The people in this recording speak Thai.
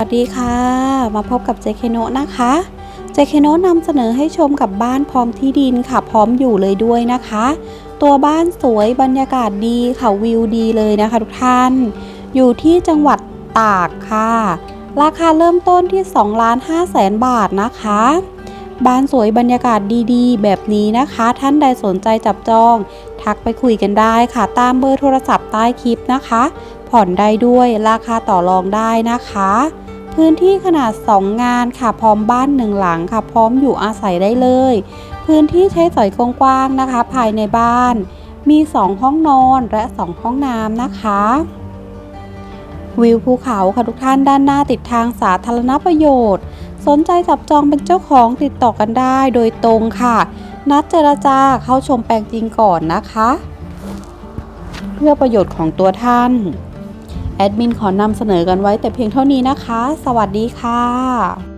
สวัสดีค่ะ มาพบกับเจเคโนะนะคะเจเคโนะนำเสนอให้ชมกับบ้านพร้อมที่ดินค่ะ พร้อมอยู่เลยด้วยนะคะ ตัวบ้านสวยบรรยากาศดีค่ะวิวดีเลยนะคะ ทุกท่าน อยู่ที่จังหวัดตากค่ะ ราคาเริ่มต้นที่2ล้าน5แสนบาทนะคะ บ้านสวยบรรยากาศดีๆ แบบนี้นะคะ ท่านใดสนใจจับจอง ทักไปคุยกันได้ค่ะ ตามเบอร์โทรศัพท์ใต้คลิปนะคะ ผ่อนได้ด้วยราคาต่อรองได้นะคะ พื้นที่ขนาด 2 งานค่ะพร้อมบ้านหนึ่งหลังค่ะ พร้อมอยู่อาศัยได้เลย พื้นที่ใช้สอยกว้างๆนะคะ ภายในบ้าน มี 2 ห้องนอนและ 2 ห้องน้ำนะคะวิวภูเขาค่ะทุกท่านด้านหน้าติดทางสาธารณประโยชน์ สนใจจับจองเป็นเจ้าของติดต่อกันได้โดยตรงค่ะ นัดเจรจาเข้าชมแปลงจริงก่อนนะคะ เพื่อประโยชน์ของตัวท่าน แอดมินขอนำเสนอกันไว้แต่เพียงเท่านี้นะคะ สวัสดีค่ะ